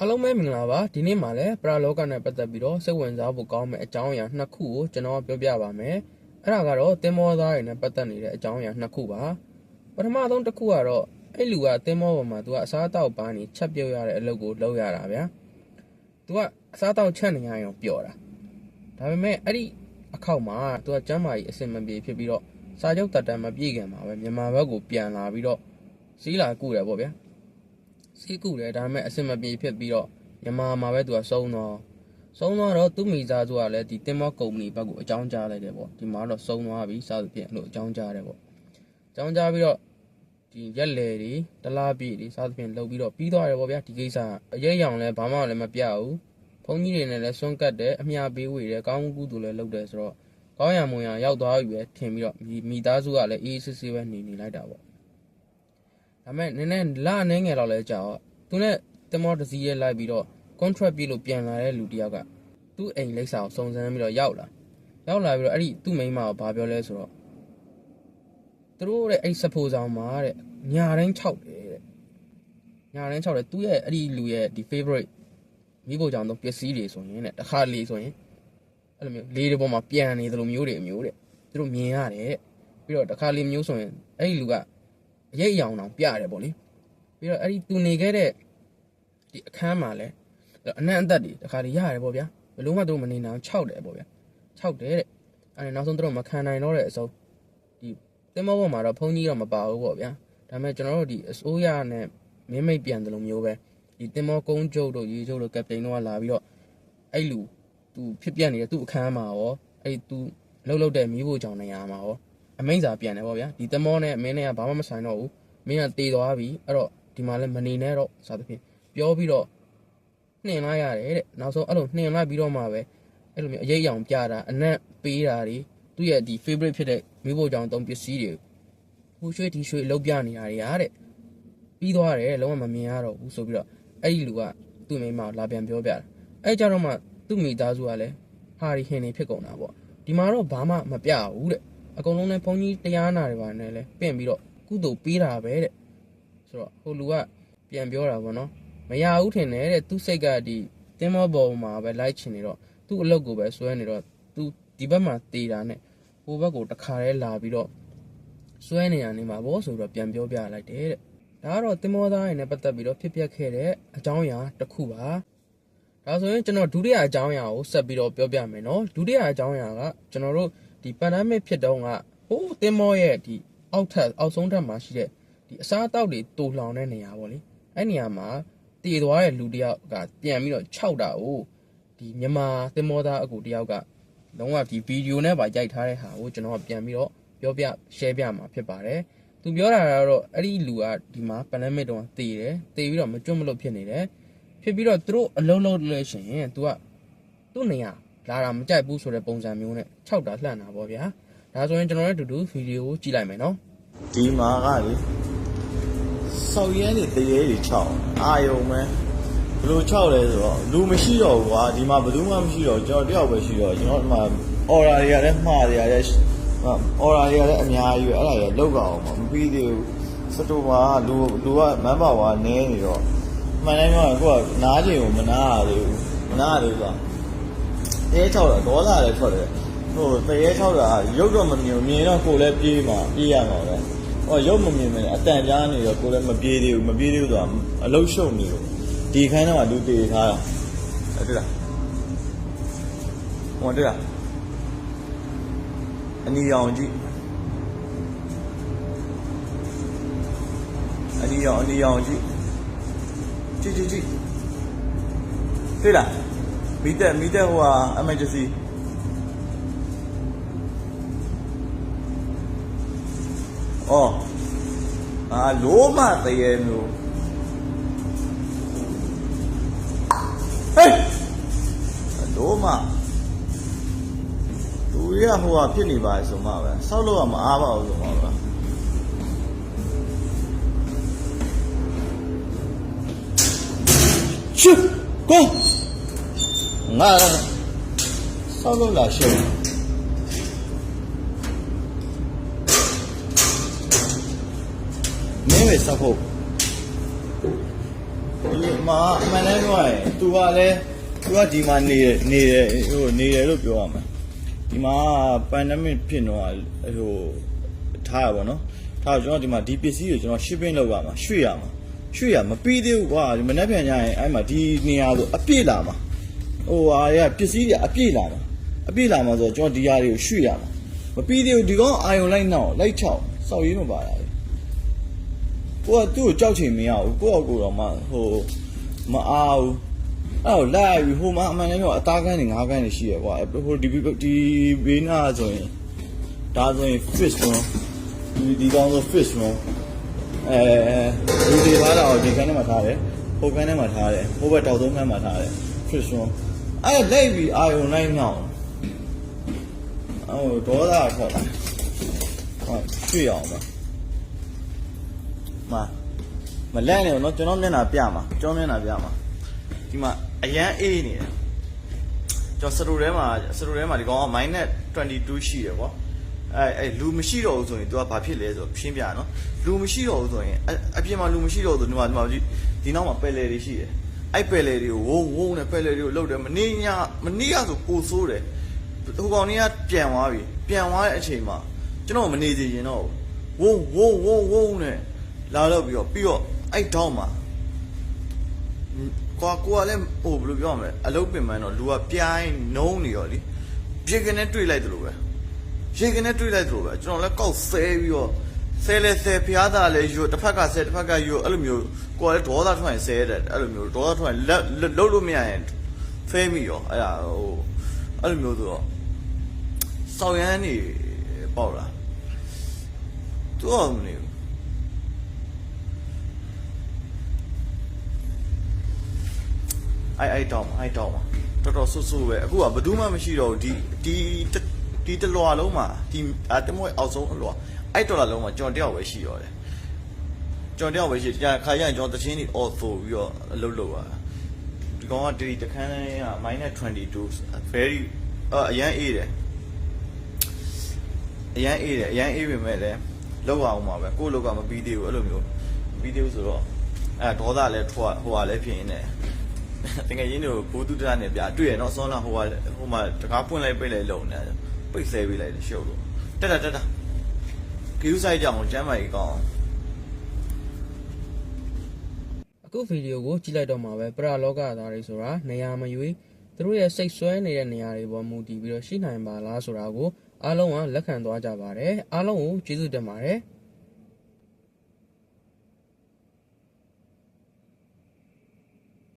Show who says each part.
Speaker 1: အားလုံးပဲမင်္ဂလာပါဒီနေ့မှာလည်းပရာလောကနဲ့ပတ်သက်ပြီးတော့စိတ်ဝင်စားဖို့ကောင်းမယ့်အကြောင်းအရာနှစ်ခုကိုကျွန်တော်ပြောပြပါမယ်အဲ့ဒါကတော့သင်္ဘောသားတွေနဲ့ပတ်သက်နေတဲ့အကြောင်းအရာနှစ်ခုပါပထမဆုံးတစ်ခုကတော့အဲ့လူကသင်္ဘောပေါ်မှာသူကအစားအသောက်ပန်းနေချက်ပြုတ်ရတဲ့အလုပ်ကိုလုပ်ရတာဗျာသူကအစားအသောက်ချက်နေရရင်ပျော်တာဒါပေမဲ့အဲ့ဒီအခောက်မှာသူကကျမ်းမာရေးအဆင်မပြေဖြစ်ပြီးတော့စာချုပ်တက်တမ်းမပြည့်ခင်မှာပဲမြန်မာဘက်ကိုပြန်လာပြီးတော့စီးလာကုတယ်ပေါ့ဗျာ စီးကူတယ်ဒါပေမဲ့အဆင်မပြေဖြစ်ပြီးတော့မြန်မာမှာပဲသူကစုံတော့စုံတော့တော့သူ့မိသားစုကလည်းဒီတင်မောကုမ္ပဏီဘက်ကိုအကြောင်းကြားလိုက်တယ်ပေါ့ဒီမှာတော့စုံသွားပြီစသဖြင့်အဲ့လိုအကြောင်းကြားတယ်ပေါ့အကြောင်းကြားပြီးတော့ဒီရက်လေတွေတလားပြည့်တွေစသဖြင့်လုပ်ပြီးတော့ပြီးသွားတယ်ပေါ့ဗျာဒီကိစ္စကအရေးရောင်လည်းဘာမှလည်းမပြဘူးဘုန်းကြီးတွေနဲ့လည်းစွန့်ကတ်တယ်အမြပေးဝေတယ်ကောင်းကုသိုလ်လည်းလုပ်တယ်ဆိုတော့ကောင်းရမွန်ရရောက်သွားပြီပဲထင်ပြီးတော့ဒီမိသားစုကလည်းအေးအေးဆေးဆေးပဲနေနေလိုက်တာပေါ့ ဒါပေမဲ့နည်းနည်းလာနေငယ်တော့လဲကြာတော့သူနဲ့တင်မောတစ်စီးရဲလိုက်ပြီးတော့ contract ပြလို့ပြန်လာတဲ့လူတစ်ယောက်ကသူ့အိမ်လိပ်စာကိုစုံစမ်းပြီးတော့ရောက်လာရောက်လာပြီးတော့အဲ့ဒီသူ့မိန်းမကိုဘာပြောလဲဆိုတော့သူတို့တဲ့အဲ့စဖိုဆောင်မှာတဲ့ညာတိုင်း6တယ်တဲ့ညာတိုင်း6တယ်သူ့ရဲ့အဲ့ဒီလူရဲ့ဒီ favorite မိဖို့ကြောင့်တော့ပစ္စည်းတွေဆိုရင်တဲ့တစ်ခါလေဆိုရင်အဲ့လိုမျိုးလေးတွေပေါ်မှာပြန်နေသလိုမျိုးတွေအမျိုးတဲ့သူတို့မြင်ရတယ်တဲ့ပြီးတော့တစ်ခါလေမျိုးဆိုရင်အဲ့ဒီလူက အရေးအယောင်တောင်ပြရတယ်ပေါ့လေပြီးတော့အဲ့ဒီသူနေခဲ့တဲ့ဒီအခန်းမှာလဲအနံ့အသက်တွေတခါတည်းရတယ်ပေါ့ဗျာဘယ်လို့မှသူတို့မနေနိုင်အောင်6တယ်ပေါ့ဗျာ6တယ်တဲ့အဲ့ဒါနောက်ဆုံးသူတို့မခံနိုင်တော့တဲ့အစုံဒီတင်မောပေါ်မှာတော့ဖုန်းကြီးတော့မပါဘူးပေါ့ဗျာဒါပေမဲ့ကျွန်တော်တို့ဒီအစိုးရနဲ့မင်းမိတ်ပြန်တယ်လို့မျိုးပဲဒီတင်မောကုန်းကျုပ်တို့ရေကျုပ်တို့ကပတိန်တို့ကလာပြီးတော့အဲ့လူသူဖြစ်ပြနေတဲ့သူ့အခန်းမှာရောအဲ့သူလှုပ်လှုပ်တဲ့မိဖို့ကြောင့်နေရာမှာရော အမိန့်စာပြန်တယ်ပေါ့ဗျာဒီတမောနဲ့အမင်းနဲ့ကဘာမှမဆိုင်တော့ဘူးမင်းကတေသွားပြီအဲ့တော့ဒီမှာလည်းမနေနဲ့တော့စသဖြင့်ပြောပြီးတော့နှင်လိုက်ရတယ်တဲ့နောက်ဆုံးအဲ့လိုနှင်လိုက်ပြီးတော့မှပဲအဲ့လိုမျိုးအရေးအယောင်ပြတာအနက်ပေးတာတွေသူ့ရဲ့ဒီ favorite ဖြစ်တဲ့မိဖို့ကြောင့်တုံးပစ္စည်းတွေဟိုရွှေဒီရွှေအလုပ်ပြနေတာတွေဟာတဲ့ပြီးသွားတယ်လုံးဝမမြင်ရတော့ဘူးဆိုပြီးတော့အဲ့ဒီလူကသူ့မိန်းမကိုလာပြန်ပြောပြတာအဲ့ကြတော့မှသူ့မိသားစုကလည်းဟာရီဟင်နေဖြစ်ကုန်တာပေါ့ဒီမှာတော့ဘာမှမပြဘူးတဲ့ အကုန်လုံးလည်းဘုန်းကြီးတရားနာတွေပါနဲ့လဲပင့်ပြီးတော့ကုသိုလ်ပေးတာပဲတဲ့ဆိုတော့ဟိုလူကပြန်ပြောတာပေါ့နော်မရဘူးထင်တယ်တဲ့သူစိတ်ကဒီတင်းမောပေါ်မှာပဲလိုက်ချင်နေတော့သူ့အလုပ်ကိုပဲစွဲနေတော့သူဒီဘက်မှာတေးတာနဲ့ဟိုဘက်ကိုတခါတည်းလာပြီးတော့စွဲနေရနေမှာဗောဆိုတော့ပြန်ပြောပြလိုက်တယ်တဲ့ဒါကတော့တင်းမောသားတွေနဲ့ပတ်သက်ပြီးတော့ဖြစ်ပျက်ခဲ့တဲ့အကြောင်းအရာတစ်ခုပါဒါဆိုရင်ကျွန်တော်ဒုတိယအကြောင်းအရာကိုဆက်ပြီးတော့ပြောပြမယ်နော်ဒုတိယအကြောင်းအရာကကျွန်တော်တို့ ဒီ pandemic ဖြစ်တော့ကဟိုးတင်မောရဲ့ဒီအောက်ထပ်အောက်ဆုံးထပ်မှာရှိတဲ့ဒီအစားအသောက်တွေတူလောင်တဲ့နေရာပေါ့လေအဲ့နေရာမှာတည်သွားတဲ့လူတစ်ယောက်ကပြန်ပြီးတော့ခြောက်တာကိုဒီမြန်မာတင်မောသားအကူတစ်ယောက်ကလုံးဝဒီဗီဒီယိုနဲ့ပါရိုက်ထားတဲ့ဟာကိုကျွန်တော်ကပြန်ပြီးတော့ပြောပြ share ပြမှာဖြစ်ပါတယ်သူပြောတာကတော့အဲ့ဒီလူကဒီမှာ pandemic တုန်းကတည်တယ်တည်ပြီးတော့မကျွတ်မလွတ်ဖြစ်နေတယ်ဖြစ်ပြီးတော့သူတို့အလုံးလုံးလို့ရှိရင် तू ကသူ့နေရာ လာတာမကြိုက်ဘူးဆိုတဲ့ပုံစံမျိုးနဲ့ခြောက်တာလှန့်တာပေါ့ဗျာဒါဆိုရင်ကျွန်တော်တို့အတူတူဗီဒီယိုကိုကြည့်လိုက်မယ်နော်
Speaker 2: ဒီမှာကလေဆောက်ရဲနေတရေတွေခြောက်အာယုံမဲဘယ်လိုခြောက်လဲဆိုတော့လူမရှိတော့ဘူးကွာဒီမှာဘယ်သူမှမရှိတော့ကျွန်တော်တယောက်ပဲရှိတော့ကျွန်တော်ဒီမှာအော်ရာတွေကလည်းမှားတွေကလည်းအော်ရာတွေကလည်းအများကြီးပဲအဲ့ဒါတွေလောက်ကြအောင်မပြီးသေးဘူးစတိုမှာလူလူကမန်းပါဝါနည်းနေတော့မှန်တယ်ပြောရင်ကိုကနားချိန်ကိုမနာရသေးဘူးမနာရသေးဘူးကွာ တဲခြောက်တာဒေါသလည်းထွက်တယ်ဟိုတရေခြောက်တာရုပ်တော့မမြင်ဘူးမြင်တော့ကိုယ်လည်းပြေးမှာပြေးရမှာပဲဟောရုပ်မမြင်မနေအတန်ကြားနေတော့ကိုလည်းမပြေးသေးဘူးမပြေးသေးဘူးဆိုတာအလုံးရှုံနေလို့ဒီခိုင်းတော့ကလူတေထားတာအဲ့ဒါဟောတဲ့အနီရောင်ကြည့်အနီရောင်အနီရောင်ကြည့်ကြည့်ကြည့်ကြည့်တွေ့လား မိတက်မိတက်ဟိုဟာ emergency အော်အာလိုမတရေမျိုးဟေးလိုမသူရဟိုဟာဖြစ်နေပါဆိုမှပဲဆောက်လို့ကမအားပါဘူးဆိုမှပဲရှုကို ငါဆောက်လို့လာရှုမင်းပဲစဖို့မှာအမှန်တမ်းပြောရရင် तू ကလည်း तू ကဒီမှာနေတယ်နေတယ်ဟိုနေတယ်လို့ပြောရမှာဒီမှာ pandemic ဖြစ်တော့ဟိုထားရပါတော့ထားကျွန်တော်ဒီမှာဒီပစ္စည်းကိုကျွန်တော် shipping လုပ်ရမှာရွှေ့ရမှာရွှေ့ရမပြီးသေးဘူးကွာဒီမနေ့ပြန်ကြရင်အဲ့မှာဒီနေရာဆိုအပြည့်လာမှာ ဟိုဟာရပစ္စည်းတွေအပြည့်လာမှာအပြည့်လာမှာဆိုတော့ကျွန်တော်ဒီဟာတွေကိုရွှေ့ရမှာမပြီးသေးဘူးဒီကောင်အာယုံလိုက်နောက်လိုက်ချောက်စောက်ရင်းမပါတာလေကိုကသူ့ကိုကြောက်ချင်မရဘူးကိုယ့်အကိုတော့မှဟိုမအားဘူးအဲ့တော့လိုက်ပြီးဟိုမှာအမှန်တမ်းပြောအသားကန်းနေငါးကန်းနေရှိရကွာဟိုဒီဒီဘေးနာဆိုရင်ဒါဆိုရင် fish တော့ဒီဒီကောင်ဆို fish တော့အဲဒီဒီပါတော့ဒီကန်းထဲမှာထားတယ်ဟိုကန်းထဲမှာထားတယ်ဟိုဘက်တောက်သုံးကန်းမှာထားတယ် fish တော့ အဲ့လိုက်ပြီးအာယုံလိုက်ငောင်းအော်ဒေါသထွက်လာဟုတ်တွေ့အောင်ပါမမလန့်နေတော့ကျွန်တော်မျက်နှာပြမှာကျွန်တော်မျက်နှာပြမှာဒီမှာအရန်အေးနေတယ်ကျွန်တော်စတူထဲမှာစတူထဲမှာဒီကောင်က -22 ရှိတယ်ပေါ့အဲအဲလူမရှိတော့ဘူးဆိုရင် तू ကဘာဖြစ်လဲဆိုတော့ဖြင်းပြနော်လူမရှိတော့ဘူးဆိုရင်အပြင်မှာလူမရှိတော့ဘူးဆိုတော့ဒီမှာဒီနောက်မှာပယ်လယ်တွေရှိတယ် အဲ့ပယ်လေတွေကိုဝုန်းဝုန်းနဲ့ပယ်လေတွေကိုလှုပ်တယ်မနေ့ညမနေ့ကဆိုပိုဆိုးတယ်ဟိုကောင်ကြီးကပြန်သွားပြီပြန်သွားတဲ့အချိန်မှာကျွန်တော်မနေစီရင်တော့ဘူးဝုန်းဝုန်းဝုန်းဝုန်းနဲ့လာတော့ပြီးတော့ပြီးတော့အဲ့တောင်းမှာကွာကိုကလည်းဟိုဘယ်လိုပြောရမလဲအလုတ်ပင်ပန်းတော့လူကပြိုင်းနုံးနေရောလေရေကနေတွေ့လိုက်တယ်လို့ပဲရေကနေတွေ့လိုက်တယ်လို့ပဲကျွန်တော်လည်းကောက်ဆဲပြီးတော့ ဆဲလဲဆဲဖျားသားလည်းယူတစ်ဖက်ကဆဲတစ်ဖက်ကယူအဲ့လိုမျိုးကိုကလည်းဒေါသထွက်ရင်ဆဲတယ်အဲ့လိုမျိုးဒေါသထွက်ရင်လက်လုံးလို့မရရင်ဖဲမိရောအဲ့ဒါဟိုအဲ့လိုမျိုးဆိုတော့စောက်ရမ်းနေပေါ့လားသူကမနေဘူးအဲ့အဲ့တောင်းအဲ့တောင်းပါတော်တော်ဆူဆူပဲအခုကဘယ်သူမှမရှိတော့ဘူးဒီဒီဒီတလွာလုံးမှာဒီအတမွေအောက်ဆုံးအလွာ အဲ့တော်လာလုံးမှာကျွန်တော်တယောက်ပဲရှိရောတယ်ကျွန်တော်တယောက်ပဲရှိတယ်ခါရရင်ကျွန်တော်တချင်းနေအော်ဆိုပြီးတော့အလုပ်လုပ်ရတာဒီကောင်ကဒီတခန်းက -22 very အရန်အေးတယ်အရန်အေးတယ်အရန်အေးပေမဲ့လည်းလောက်အောင်ပါပဲကိုယ့်လောက်ကမပြီးသေးဘူးအဲ့လိုမျိုးမပြီးသေးဘူးဆိုတော့အဲဒေါသလည်းထွားဟိုဟာလည်းဖြစ်နေတယ်တကယ်ရင်းတို့ဘိုးတုဒ္ဒနဲ့ပြတွေ့ရနော်ဆောင်းလာဟိုကဟိုမှာတကားပွင့်လိုက်ပိတ်လိုက်လုံနေတယ်ပိတ်ဆဲပေးလိုက်တယ်ရှုပ်လို့တက်တာတက်တာ ဂယူးဆိုင်ကြောင်ကျမ်းမာကြီးကောင်း
Speaker 1: အခုဗီဒီယိုကိုကြည့်လိုက်တော့မှာပဲပရလောကသားတွေဆိုတာနေရာမရွေးသူတို့ရဲ့စိတ်ဆွဲနေတဲ့နေရာတွေပေါ်မူတည်ပြီးတော့ရှိနိုင်ပါလားဆိုတာကိုအားလုံးကလက်ခံသွားကြပါတယ်အားလုံးကိုကျေးဇူးတင်ပါတယ်